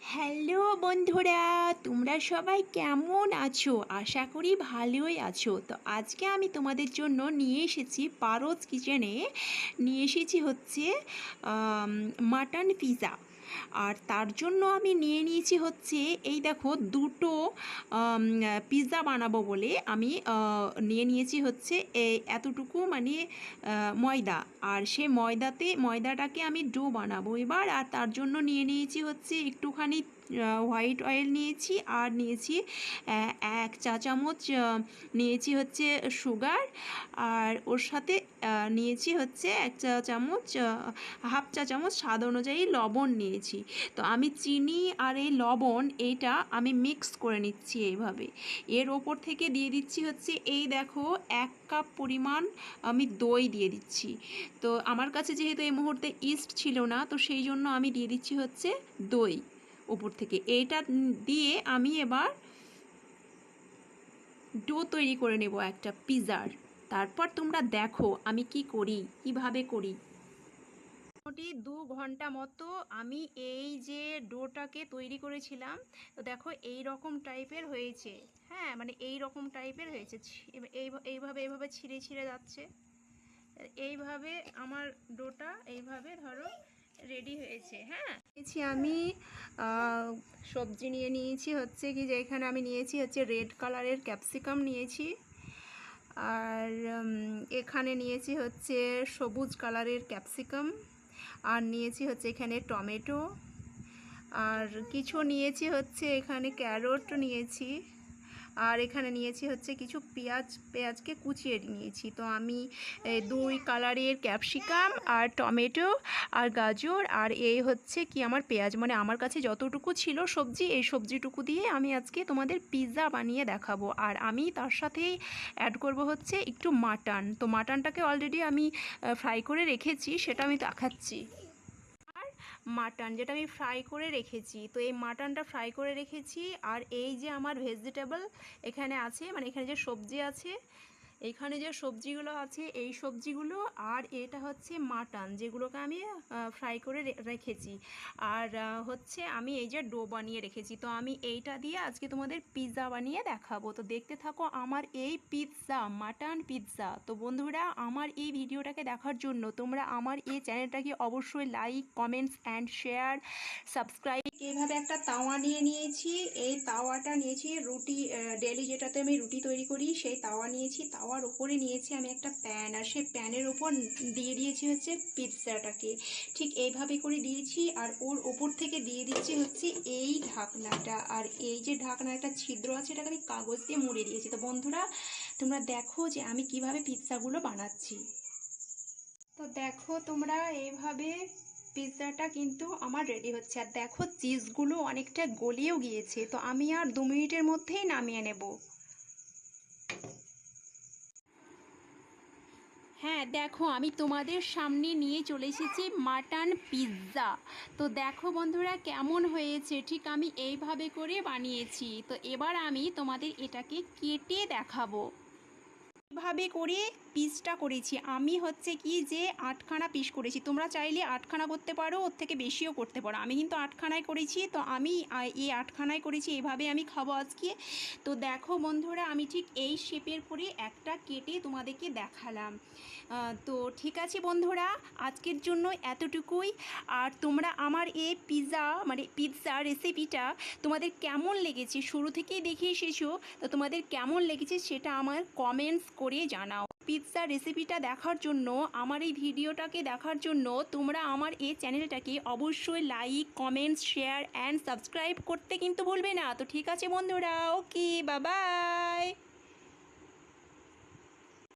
Hello বন্ধুরা, তোমরা সবাই কেমন আছো? আশা করি ভালোই আছো। তো আজকে আমি তোমাদের জন্য নিয়ে এসেছি পারস কিচেনে। নিয়ে এসেছি হচ্ছে মাটন পিৎজা আর তার জন্য আমি নিয়ে নিয়েছি হচ্ছে এই দেখো দুটো পিৎজা বানাবো বলে আমি নিয়ে নিয়েছি হচ্ছে এই এতটুকু মানে ময়দা। আর সে ময়দাতে, ময়দাটাকে আমি ডো বানাবো এবার। আর তার জন্য নিয়ে নিয়েছি হচ্ছে একটুখানি হোয়াইট অয়েল নিয়েছি আর নিয়েছি এক চা চামচ নিয়েছি হচ্ছে সুগার আর ওর সাথে নিয়েছি হচ্ছে এক চা চামচ হাফ চা চামচ স্বাদ অনুযায়ী লবণ নিয়েছি। তো আমি চিনি আর এই লবণ এইটা আমি মিক্স করে নিচ্ছি এইভাবে। এর ওপর থেকে দিয়ে দিচ্ছি হচ্ছে এই দেখো এক কাপ পরিমাণ আমি দই দিয়ে দিচ্ছি। তো আমার কাছে যেহেতু এই মুহূর্তে ইস্ট ছিল না, তো সেই জন্য আমি দিয়ে দিচ্ছি হচ্ছে দই। ওপর থেকে। এইটা দিয়ে আমি এবার ডো তৈরি করে নেব একটা পিৎজার তারপর তোমরা দেখো আমি কি করি, কীভাবে করি। মোটামুটি দু ঘণ্টা মতো আমি এই যে ডোটাকে তৈরি করেছিলাম, তো দেখো এই রকম টাইপের হয়েছে। হ্যাঁ মানে এই রকম টাইপের হয়েছে। এই, এইভাবে এইভাবে ছিঁড়ে ছিঁড়ে যাচ্ছে। এইভাবে আমার ডোটা, এইভাবে ধরো রেডি হয়েছে হ্যাঁ? নিয়েছি আমি সবজি নিয়ে নিয়েছি হচ্ছে কি যে এখানে আমি নিয়েছি হচ্ছে রেড কালারের ক্যাপসিকাম নিয়েছি। আর এখানে নিয়েছি হচ্ছে সবুজ কালারের ক্যাপসিকাম আর নিয়েছি হচ্ছে এখানে টমেটো। আর কিছু নিয়েছি হচ্ছে এখানে ক্যারট নিয়েছি। আর এখানে নিয়েছি হচ্ছে কিছু পেঁয়াজ, পেঁয়াজকে কুচিয়ে নিয়েছি। তো আমি দুই কালারের ক্যাপসিকাম আর টমেটো আর গাজর আর এই হচ্ছে কি আমার পেঁয়াজ। মানে আমার কাছে যতটুকু ছিল সবজি, এই সবজিটুকু দিয়ে আমি আজকে তোমাদের পিৎজা বানিয়ে দেখাবো। আর আমি তার সাথেই অ্যাড করব হচ্ছে একটু মাটন। তো মাটনটাকে অলরেডি আমি ফ্রাই করে রেখেছি, সেটা আমি দেখাচ্ছি। মাটন যেটা আমি ফ্রাই করে রেখেছি। তো এই মাটনটা ফ্রাই করে রেখেছি, আর এই যে আমার ভেজিটেবল এখানে আছে মানে এখানে যে সবজি আছে এখানে যে সবজিগুলো আছে, এই সবজিগুলো আর এটা হচ্ছে মাটন, যেগুলোকে আমি ফ্রাই করে রেখেছি। আর হচ্ছে আমি এই যে ডো বানিয়ে রেখেছি। তো আমি এইটা দিয়ে আজকে তোমাদের পিৎজা বানিয়ে দেখাবো। তো দেখতে থাকো আমার এই পিৎজা মাটন পিৎজা তো বন্ধুরা, আমার এই ভিডিওটাকে দেখার জন্য তোমরা আমার এই চ্যানেলটাকে অবশ্যই like comments and share subscribe এইভাবে একটা তাওয়া নিয়ে নিয়েছি। এই তাওয়াটা নিয়েছি রুটি ডেলি যেটাতে আমি রুটি তৈরি করি, সেই তাওয়া নিয়েছি। তাওয়ার ওপরে নিয়েছি আমি একটা প্যান আর সেই প্যানের ওপর দিয়ে দিয়েছি হচ্ছে পিৎজাটাকে ঠিক এইভাবে করে দিয়েছি, আর ওর ওপর থেকে দিয়ে দিচ্ছি হচ্ছে এই ঢাকনাটা। আর এই যে ঢাকনাটা ছিদ্র আছে, এটাকে আমি কাগজ দিয়ে মুড়ে দিয়েছি। তো বন্ধুরা, তোমরা দেখো যে আমি কীভাবে পিৎজাগুলো বানাচ্ছি। তো দেখো তোমরা, এইভাবে পিৎজাটা কিন্তু আমার রেডি হচ্ছে। আর দেখো চিজগুলো অনেকটা গলিয়েও গিয়েছে। তো আমি আর দু মিনিটের মধ্যেই নামিয়ে নেব। হ্যাঁ দেখো আমি তোমাদের সামনে নিয়ে চলে এসেছি মাটন পিৎজা। তো দেখো বন্ধুরা কেমন হয়েছে, ঠিক আমি এইভাবে করে বানিয়েছি। তো এবার আমি তোমাদের এটাকে কেটে দেখাবো। এইভাবে করে পিসটা করেছি। আমি হচ্ছে কি যে আটখানা পিস করেছি। তোমরা চাইলে আটখানা করতে পারো, ওর থেকে বেশিও করতে পারো। আমি কিন্তু আটখানায় করেছি, তো আমি এই আটখানায় করেছি, এভাবে আমি খাব আজকে। তো দেখো বন্ধুরা, আমি ঠিক এই শেপের করে একটা কেটে তোমাদেরকে দেখালাম। তো ঠিক আছে বন্ধুরা, আজকের জন্য এতটুকুই। আর তোমরা আমার এই পিৎজা মানে পিৎজা রেসিপিটা তোমাদের কেমন লেগেছে? শুরু থেকেই দেখে এসেছ, তো তোমাদের কেমন লেগেছে সেটা আমার কমেন্টস করে জানাও। পিৎজা রেসিপিটা দেখার জন্য, আমার এই ভিডিওটাকে দেখার জন্য তোমরা আমার এই চ্যানেলটাকে অবশ্যই like comments share and subscribe করতে কিন্তু ভুলবে না। তো ঠিক আছে বন্ধুরা ওকে বাবাই